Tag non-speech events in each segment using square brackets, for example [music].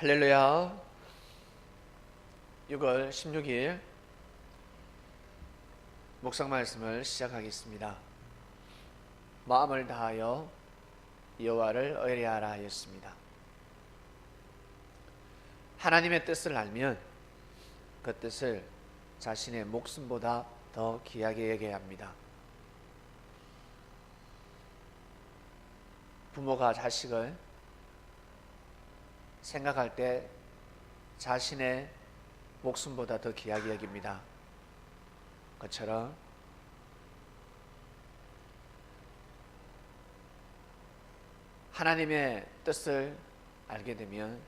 할렐루야. 6월 16일 목상 말씀을 시작하겠습니다. 마음을 다하여 여호와를 의뢰하라 하였습니다. 하나님의 뜻을 알면 그 뜻을 자신의 목숨보다 더 귀하게 여겨야 합니다. 부모가 자식을 생각할 때 자신의 목숨보다 더 귀하게 여깁니다. 그처럼 하나님의 뜻을 알게 되면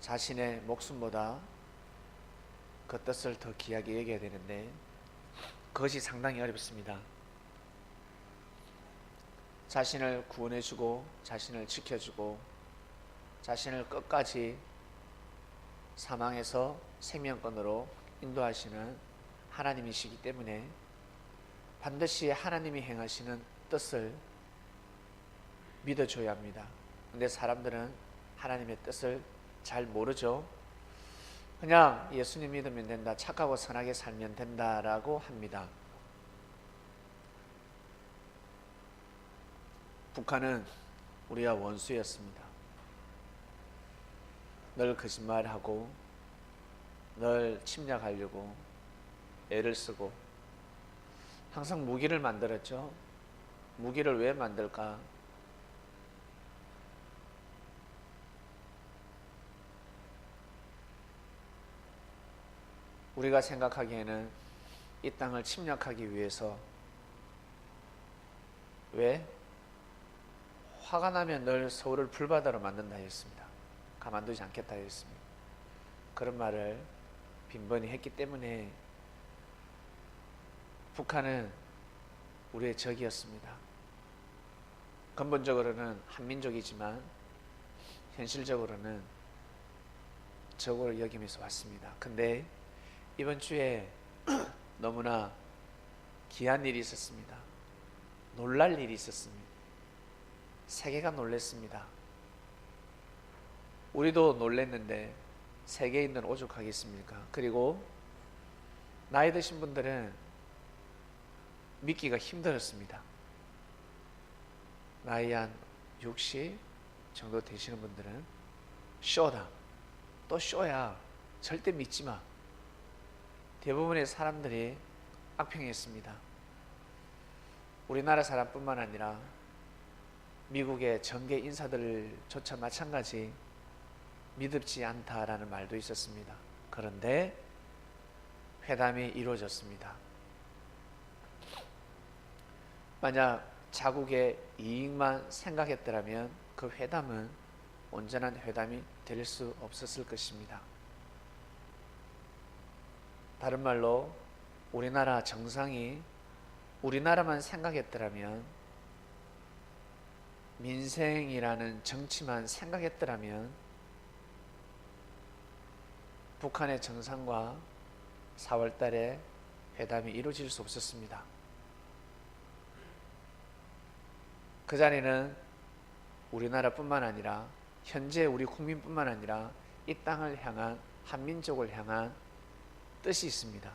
자신의 목숨보다 그 뜻을 더 귀하게 여겨야 되는데 그것이 상당히 어렵습니다. 자신을 구원해주고 자신을 지켜주고 자신을 끝까지 사망에서 생명권으로 인도하시는 하나님이시기 때문에 반드시 하나님이 행하시는 뜻을 믿어줘야 합니다. 근데 사람들은 하나님의 뜻을 잘 모르죠. 그냥 예수님 믿으면 된다. 착하고 선하게 살면 된다라고 합니다. 북한은 우리와 원수였습니다. 늘 거짓말하고 늘 침략하려고 애를 쓰고 항상 무기를 만들었죠. 무기를 왜 만들까? 우리가 생각하기에는 이 땅을 침략하기 위해서 왜 화가 나면 늘 서울을 불바다로 만든다 했습니다. 가만두지 않겠다 했습니다. 그런 말을 빈번히 했기 때문에 북한은 우리의 적이었습니다. 근본적으로는 한민족이지만 현실적으로는 적으로 여기면서 왔습니다. 근데 이번 주에 [clears throat] 너무나 귀한 일이 있었습니다. 놀랄 일이 있었습니다. 세계가 놀랬습니다. 우리도 놀랬는데 세계인들은 오죽하겠습니까? 그리고 나이 드신 분들은 믿기가 힘들었습니다. 나이 한 60 정도 되시는 분들은 쇼다. 또 쇼야. 절대 믿지 마. 대부분의 사람들이 악평했습니다. 우리나라 사람뿐만 아니라 미국의 정계 인사들조차 마찬가지 믿음지 않다라는 말도 있었습니다. 그런데 회담이 이루어졌습니다. 만약 자국의 이익만 생각했더라면 그 회담은 온전한 회담이 될 수 없었을 것입니다. 다른 말로 우리나라 정상이 우리나라만 생각했더라면 민생이라는 정치만 생각했더라면 북한의 정상과 4월 달에 회담이 이루어질 수 없었습니다. 그 자리는 우리나라뿐만 아니라 현재 우리 국민뿐만 아니라 이 땅을 향한 한민족을 향한 뜻이 있습니다.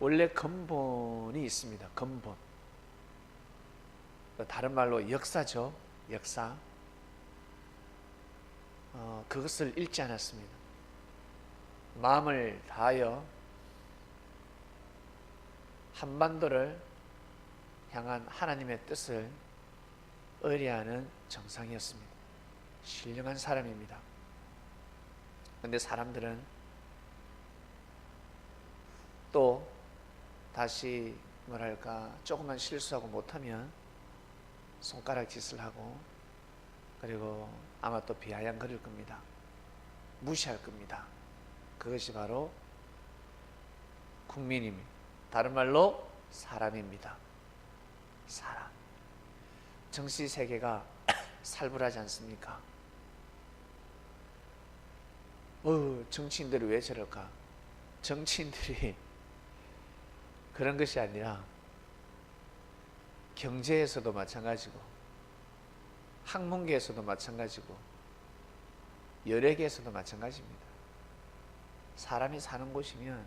원래 근본이 있습니다. 근본. 다른 말로 역사죠. 역사. 어, 그것을 읽지 않았습니다. 마음을 다하여 한반도를 향한 하나님의 뜻을 의뢰하는 정상이었습니다. 신령한 사람입니다. 근데 사람들은 또 다시 뭐랄까 조금만 실수하고 못하면 손가락 짓을 하고 그리고 아마 또 비아냥거릴 겁니다. 무시할 겁니다. 그것이 바로 국민입니다. 다른 말로 사람입니다. 사람. 정치 세계가 [coughs] 살벌하지 않습니까? 어, 정치인들이 왜 저럴까? 정치인들이 [laughs] 그런 것이 아니라 경제에서도 마찬가지고 학문계에서도 마찬가지고 연예계에서도 마찬가지입니다. 사람이 사는 곳이면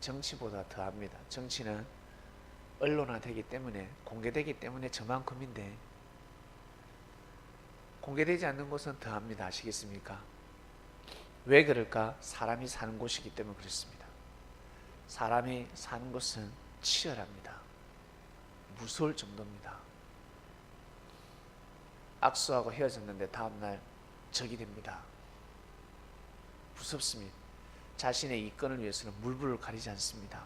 정치보다 더합니다. 정치는 언론화되기 때문에 공개되기 때문에 저만큼인데 공개되지 않는 곳은 더합니다. 아시겠습니까? 왜 그럴까? 사람이 사는 곳이기 때문에 그렇습니다. 사람이 사는 곳은 치열합니다. 무서울 정도입니다. 악수하고 헤어졌는데 다음날 적이 됩니다. 무섭습니다. 자신의 이권을 위해서는 물불을 가리지 않습니다.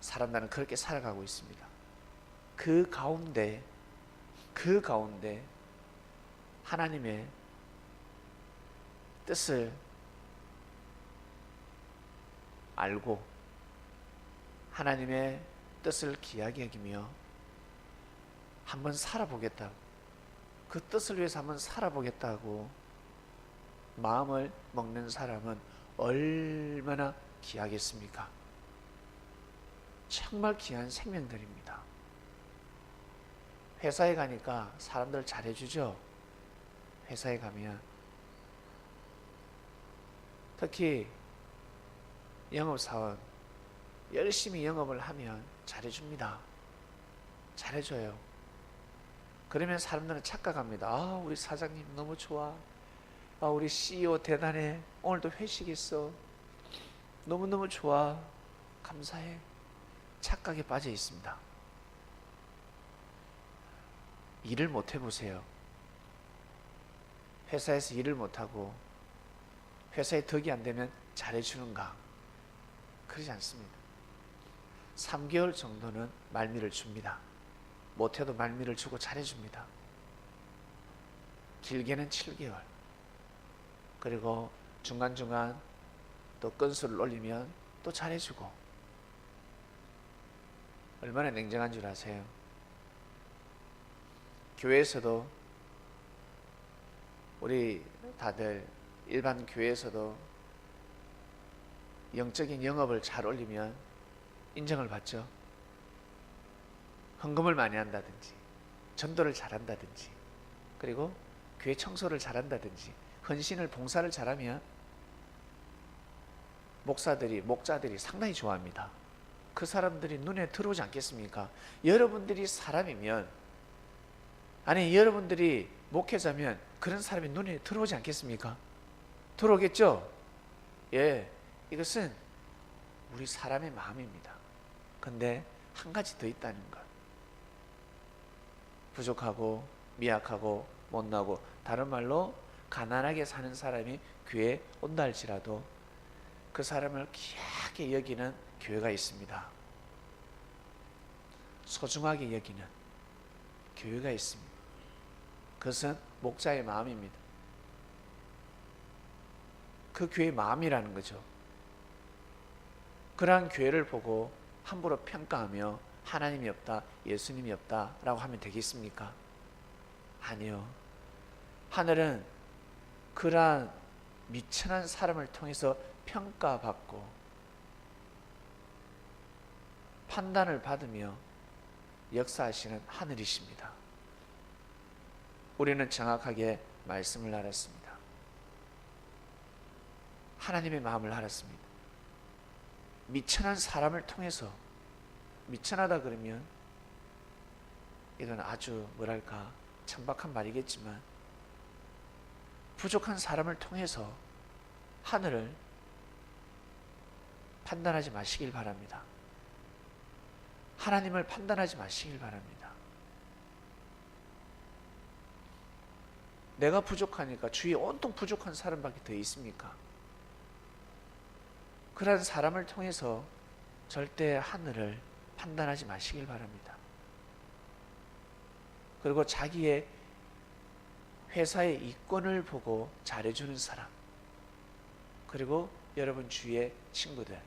사람들은 그렇게 살아가고 있습니다. 그 가운데, 그 가운데 하나님의 뜻을 알고 하나님의 뜻을 귀하게 여기며 한번 살아보겠다. 그 뜻을 위해서 한번 살아보겠다고 마음을 먹는 사람은 얼마나 귀하겠습니까? 정말 귀한 생명들입니다. 회사에 가니까 사람들 잘해주죠? 회사에 가면 특히 영업사원 열심히 영업을 하면 잘해줍니다. 잘해줘요. 그러면 사람들은 착각합니다. 아, 우리 사장님 너무 좋아. 아, 우리 CEO 대단해. 오늘도 회식 있어. 너무너무 좋아. 감사해. 착각에 빠져 있습니다. 일을 못 해보세요. 회사에서 일을 못하고 회사에 덕이 안 되면 잘해주는가? 그러지 않습니다. 3개월 정도는 말미를 줍니다. 못해도 말미를 주고 잘해줍니다. 길게는 7개월. 그리고 중간중간 또 건수를 올리면 또 잘해주고. 얼마나 냉정한 줄 아세요? 교회에서도 우리 다들 일반 교회에서도 영적인 영업을 잘 올리면 인정을 받죠. 헌금을 많이 한다든지, 전도를 잘한다든지, 그리고 교회 청소를 잘한다든지, 헌신을 봉사를 잘하면 목사들이 목자들이 상당히 좋아합니다. 그 사람들이 눈에 들어오지 않겠습니까? 여러분들이 사람이면 아니 여러분들이 목회자면 그런 사람이 눈에 들어오지 않겠습니까? 들어오겠죠? 예, 이것은 우리 사람의 마음입니다. 근데 한 가지 더 있다는 것. 부족하고 미약하고 못나고 다른 말로 가난하게 사는 사람이 교회에 온다 할지라도 그 사람을 귀하게 여기는 교회가 있습니다. 소중하게 여기는 교회가 있습니다. 그것은 목자의 마음입니다. 그 교회의 마음이라는 거죠. 그러한 교회를 보고 함부로 평가하며 하나님이 없다, 예수님이 없다라고 하면 되겠습니까? 아니요. 하늘은 그러한 미천한 사람을 통해서 평가받고 판단을 받으며 역사하시는 하늘이십니다. 우리는 정확하게 말씀을 알았습니다. 하나님의 마음을 알았습니다. 미천한 사람을 통해서 미천하다 그러면 이건 아주 뭐랄까 천박한 말이겠지만 부족한 사람을 통해서 하늘을 판단하지 마시길 바랍니다. 하나님을 판단하지 마시길 바랍니다. 내가 부족하니까 주위에 온통 부족한 사람밖에 더 있습니까? 그러한 사람을 통해서 절대 하늘을 판단하지 마시길 바랍니다. 그리고 자기의 회사의 이권을 보고 잘해주는 사람, 그리고 여러분 주위의 친구들,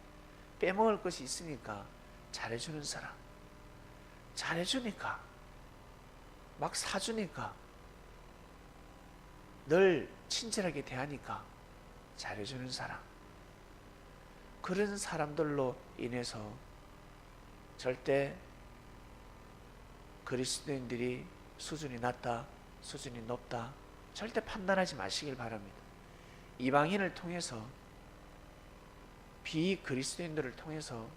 빼먹을 것이 있으니까 잘해주는 사람, 잘해주니까, 막 사주니까, 늘 친절하게 대하니까 잘해주는 사람, 그런 사람들로 인해서 절대 그리스도인들이 수준이 낮다, 수준이 높다 절대 판단하지 마시길 바랍니다. 이방인을 통해서 비그리스도인들을 통해서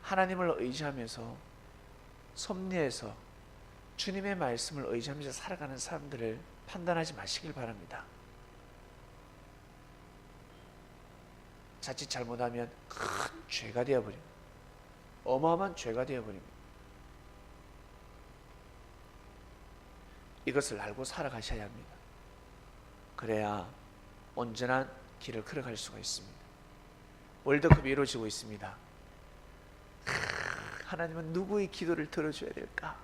하나님을 의지하면서 섭리해서 주님의 말씀을 의지하면서 살아가는 사람들을 판단하지 마시길 바랍니다. 자칫 잘못하면 큰 죄가 되어버립니다. 어마어마한 죄가 되어버립니다. 이것을 알고 살아가셔야 합니다. 그래야 온전한 길을 걸어갈 수가 있습니다. 월드컵이 이루어지고 있습니다. 하나님은 누구의 기도를 들어줘야 될까?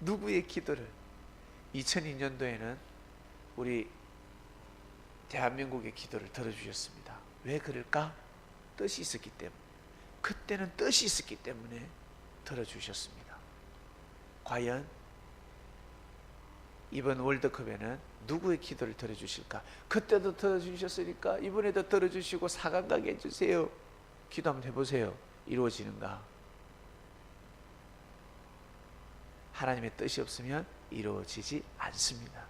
누구의 기도를? 2002년도에는 우리 대한민국의 기도를 들어주셨습니다. 왜 그럴까? 뜻이 있었기 때문에. 그때는 뜻이 있었기 때문에 들어주셨습니다. 과연 이번 월드컵에는 누구의 기도를 들어주실까? 그때도 들어주셨으니까 이번에도 들어주시고 4강 가게 해주세요. 기도 한번 해보세요. 이루어지는가? 하나님의 뜻이 없으면 이루어지지 않습니다.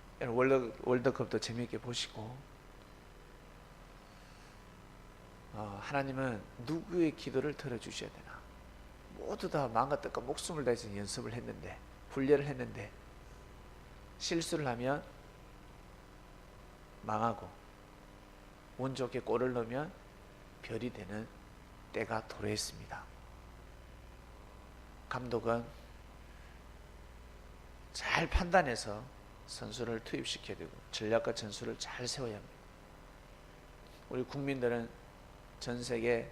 여러분, 월드, 월드컵도 재미있게 보시고 어, 하나님은 누구의 기도를 들어주셔야 되나? 모두 다 마음과 뜻과 목숨을 다해서 연습을 했는데 훈련을 했는데 실수를 하면 망하고 운 좋게 골을 넣으면 별이 되는 때가 도래했습니다. 감독은 잘 판단해서 선수를 투입시켜야 되고 전략과 전술을 잘 세워야 합니다. 우리 국민들은 전 세계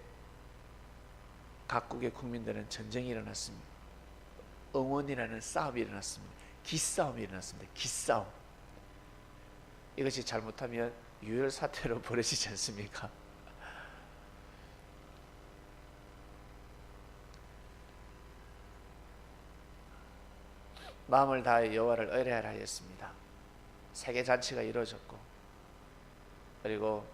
각국의 국민들은 전쟁이 일어났습니다. 응원이라는 싸움이 일어났습니다. 기싸움이 일어났습니다. 기싸움. 이것이 잘못하면 유혈 사태로 [laughs] 벌어지지 않습니까? 마음을 다해 여호와를 의뢰하라 하였습니다. 세계 잔치가 이루어졌고 그리고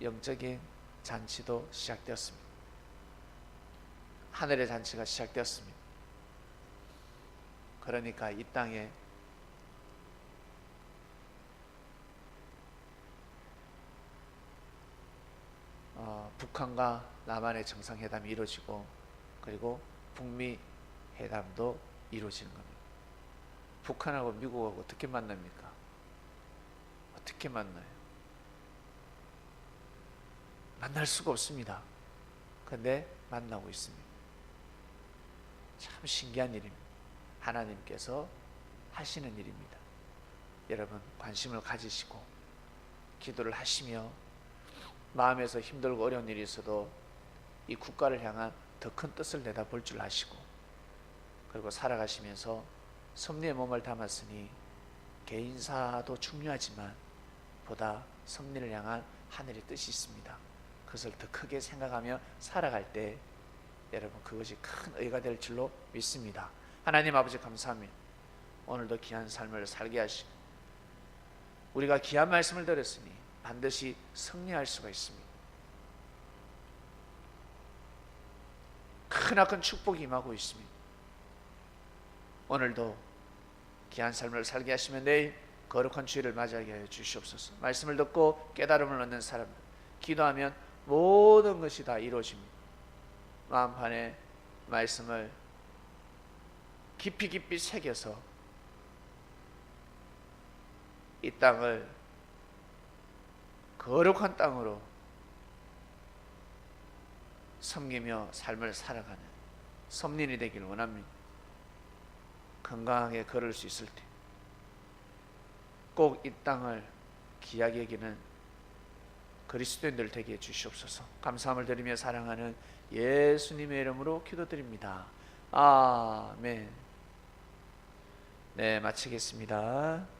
영적인 잔치도 시작되었습니다. 하늘의 잔치가 시작되었습니다. 그러니까 이 땅에 어, 북한과 남한의 정상회담이 이루어지고 그리고 북미 회담도 이루어지는 겁니다. 북한하고 미국하고 어떻게 만납니까? 어떻게 만나요? 만날 수가 없습니다. 근데 만나고 있습니다. 참 신기한 일입니다. 하나님께서 하시는 일입니다. 여러분 관심을 가지시고 기도를 하시며 마음에서 힘들고 어려운 일이 있어도 이 국가를 향한 더 큰 뜻을 내다볼 줄 아시고 그리고 살아가시면서 섭리의 몸을 담았으니 개인사도 중요하지만 보다 섭리를 향한 하늘의 뜻이 있습니다. 그것을 더 크게 생각하며 살아갈 때 여러분 그것이 큰 의가 될 줄로 믿습니다. 하나님 아버지 감사합니다. 오늘도 귀한 삶을 살게 하시고 우리가 귀한 말씀을 들었으니 반드시 승리할 수가 있습니다. 크나큰 축복이 임하고 있습니다. 오늘도 귀한 삶을 살게 하시면 내일 거룩한 주일을 맞이하게 하여 주시옵소서. 말씀을 듣고 깨달음을 얻는 사람들 기도하면 모든 것이 다 이루어집니다. 마음판에 말씀을 깊이 깊이 새겨서 이 땅을 거룩한 땅으로 섬기며 삶을 살아가는 섭린이 되길 원합니다. 건강하게 걸을 수 있을 때 꼭 이 땅을 귀하게 여기는 그리스도인들 되게 해주시옵소서 감사함을 드리며 사랑하는 예수님의 이름으로 기도드립니다. 아멘 네 마치겠습니다.